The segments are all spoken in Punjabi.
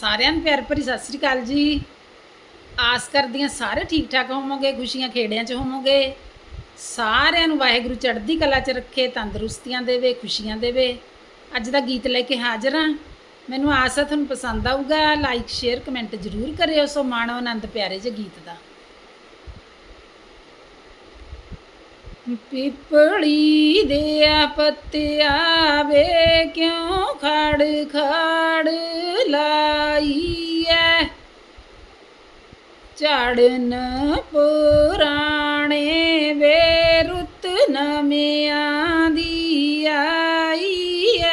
ਸਾਰਿਆਂ ਨੂੰ ਪਿਆਰ ਭਰੀ ਸਤਿ ਸ੍ਰੀ ਅਕਾਲ ਜੀ। ਆਸ ਕਰਦੀਆਂ ਸਾਰੇ ਠੀਕ ਠਾਕ ਹੋਵੋਗੇ, ਖੁਸ਼ੀਆਂ ਖੇੜਿਆਂ 'ਚ ਹੋਵੋਗੇ। ਸਾਰਿਆਂ ਨੂੰ ਵਾਹਿਗੁਰੂ ਚੜ੍ਹਦੀ ਕਲਾ 'ਚ ਰੱਖੇ, ਤੰਦਰੁਸਤੀਆਂ ਦੇਵੇ, ਖੁਸ਼ੀਆਂ ਦੇਵੇ। ਅੱਜ ਦਾ ਗੀਤ ਲੈ ਕੇ ਹਾਜ਼ਰ ਹਾਂ। ਮੈਨੂੰ ਆਸ ਹੈ ਤੁਹਾਨੂੰ ਪਸੰਦ ਆਊਗਾ। ਲਾਈਕ, ਸ਼ੇਅਰ, ਕਮੈਂਟ ਜ਼ਰੂਰ ਕਰਿਓ ਸੋ ਮਾਣੋ ਆਨੰਦ ਪਿਆਰੇ ਜੇ ਗੀਤ ਦਾ। ਪਿਪਲੀ ਦੇ ਆ ਪੱਤਿਆ ਵੇ ਕਿਉਂ ਖੜ ਖੜ ਲਾਈ ਝੜਨ ਪੁਰਾਣੇ ਵੇ ਰੁੱਤ ਨਵਿਆਂ ਦੀ ਆਈ ਐ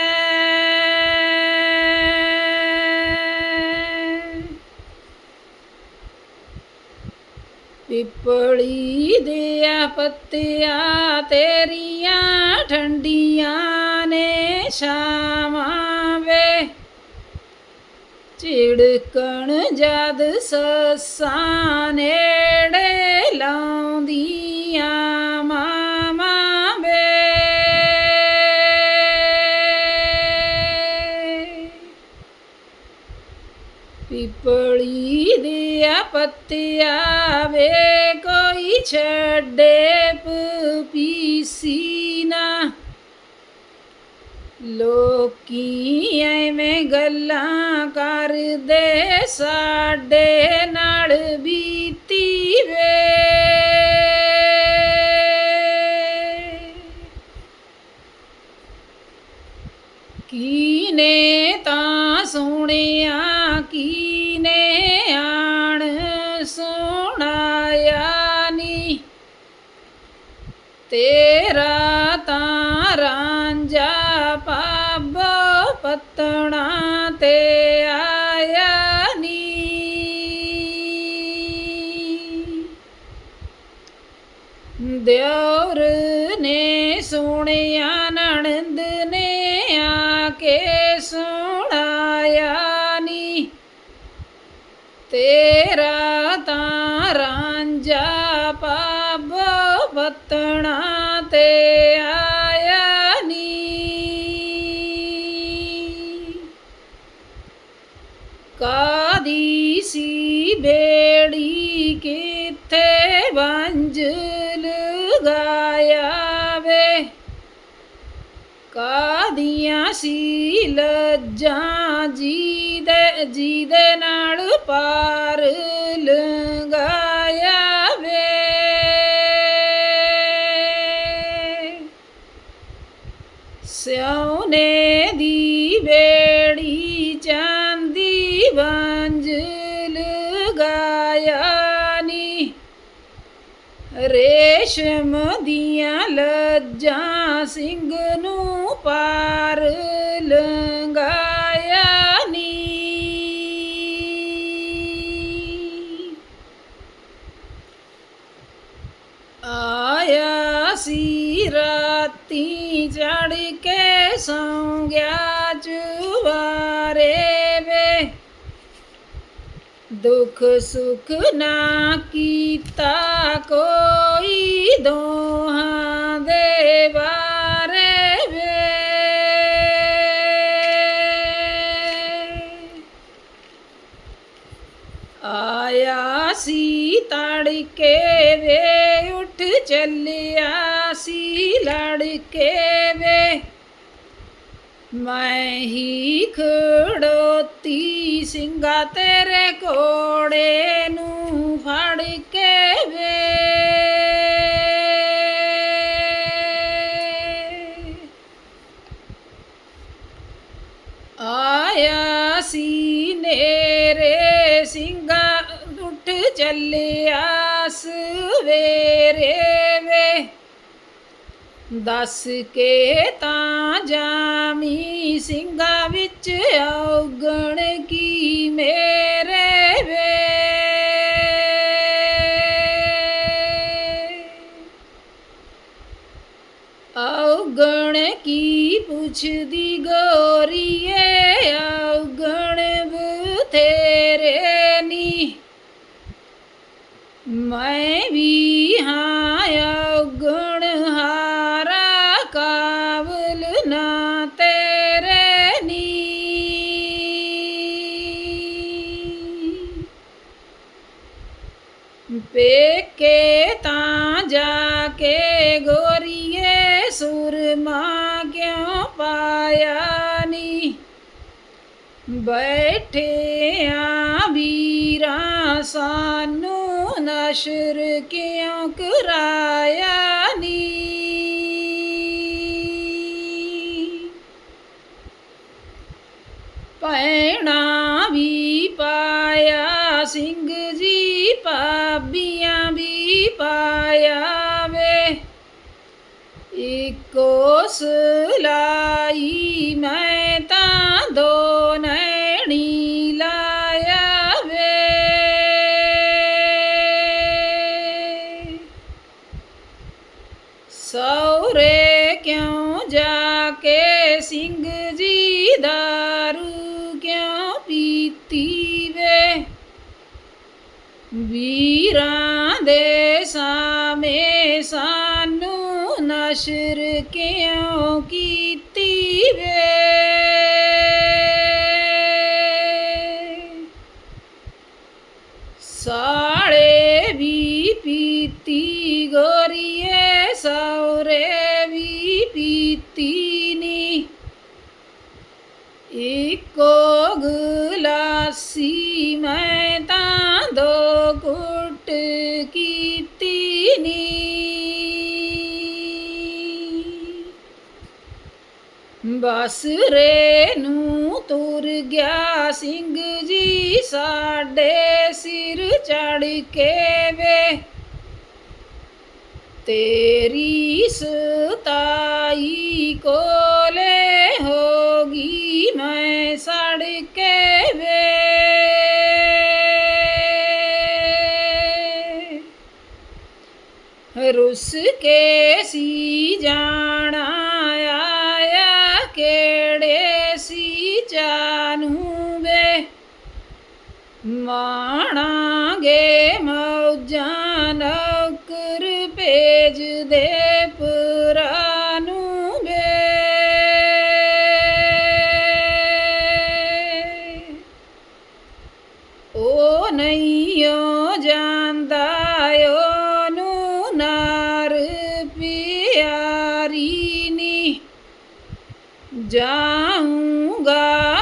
ਪਿਪਲੀ ਦੇ ਆ ਪੱਤਿਆਂ ਤੇਰੀਆਂ ਠੰਡੀਆਂ ਨੇ ਛਾਵਾਂ। ਝਿੜਕਣ ਜਦ ਸੱਸਾਂ ਨੇੜੇ ਲਾਉਂਦੀਆਂ ਮਾਵਾਂ ਵੇ। ਪਿਪਲੀ ਦੀਆਂ ਪੱਤਿਆਂ ਵੇ ਕੋਈ ਛੱਡੇ ਪੀਸੀ ਨਾ। ਲੋਕੀ ਐਵੇਂ ਗੱਲਾਂ ਕਰਦੇ ਸਾਡੇ ਨਾਲ ਬੀਤੀ ਵੇ। ਕੀਨੇ ਤਾਂ ਸੁਣਿਆ ਕੀਨੇ ਪਾਬੋ ਤੇ ਆਇਆ ਨੀ। ਦਿਉਰ ਨੇ ਸੁਣਿਆ ਨਣਦ ਨੇ ਆ ਕੇ ਸੁਣਾਇਆ ਕਾਦੀ ਸੀ ਬੇੜੀ ਕਿੱਥੇ ਵੰਜ ਲਗਾਇਆ ਵੇ ਕਾਦੀਆਂ ਸੀ ਲੱਜਾਂ ਜੀ ਦੇ ਜੀ ਦੇ ਨਾਲ ਪਾਰ ਚਾਂਦੀ ਵੰਜ ਲਗਾਇਆ ਨੀ ਰੇਸ਼ਮ ਦੀਆਂ ਲੱਜਾਂ ਸਿੰਘ ਨੂੰ ਪਾਰ ਲੰਗਾਇਆ ਨੀ ਆਇਆ ਸੀ ਦੁੱਖ ਸੁਖ ਨਾ ਕੀਤਾ ਕੋਈ ਦੋਹਾਂ ਦੇ ਬਾਰੇ ਵੇ। ਆਇਆ ਸੀ ਤੜਕੇ ਵੇ, ਉੱਠ ਚੱਲਿਆ ਸੀ ਲੜਕੇ ਵੇ। ਮੈਂ ਹੀ ਖੜੋਤੀ ਸਿੰਘਾ ਤੇਰੇ ਕੋੜੇ ਨੂੰ ਫੜ ਕੇ ਵੇ। ਆਇਆ ਸੀ ਨੇਰੇ ਸਿੰਘਾ ਉੱਠ ਚੱਲਿਆ ਸਵੇਰੇ ਵੇ। ਦੱਸ ਕੇ ਤਾਂ ਜਾਮੀ ਸਿੰਘਾਂ ਵਿੱਚ ਔਗਣ ਕੀ ਮੇਰੇ ਵੇ? ਔਗਣ ਕੀ ਪੁੱਛਦੀ ਗੋਰੀਏ? ਔਗਣ ਬੈਠਿਆਂ ਵੀਰਾਂ, ਸਾਨੂੰ ਨਸ਼ਰ ਕਿਉਂ ਕਰਾਇਆ ਨੀ? ਪੈਣਾ ਵੀ ਪਾਇਆ, ਸਿੰਘ ਜੀ, ਭਾਬੀਆਂ ਵੀ ਪਾਇਆ ਵੇ। ਇੱਕੋ ਸਲਾਈ ਸਿੰਘ ਜੀ ਦਾਰੂ ਕਿਉਂ ਪੀਤੀ ਵੇ? ਵੀਰਾਂ ਦੇ ਸਾਮੇ ਸਾਨੂੰ ਨਸ਼ਰ ਕਿਉਂ ਕੀ ਇੱਕੋ ਗਲਾਸੀ ਮੈਂ ਤਾਂ ਦੋ ਕੁੱਟ ਕੀਤੀ ਨੀ। ਬਸ ਰੇ ਨੂੰ ਤੁਰ ਗਿਆ ਸਿੰਘ ਜੀ ਸਾਡੇ ਸਿਰ ਚੜ ਕੇ ਵੇ। ਤੇਰੀ ਸਤਾਈ ਕੋ ਕਿਹੜੇ ਸੀ ਜਾਨੂ ਵੇ? ਮਾਣਾਂਗੇ ਮੌਜਾਂ ਨੌਕਰ ਭੇਜ ਦੇ। ਜਾਊਂਗਾ।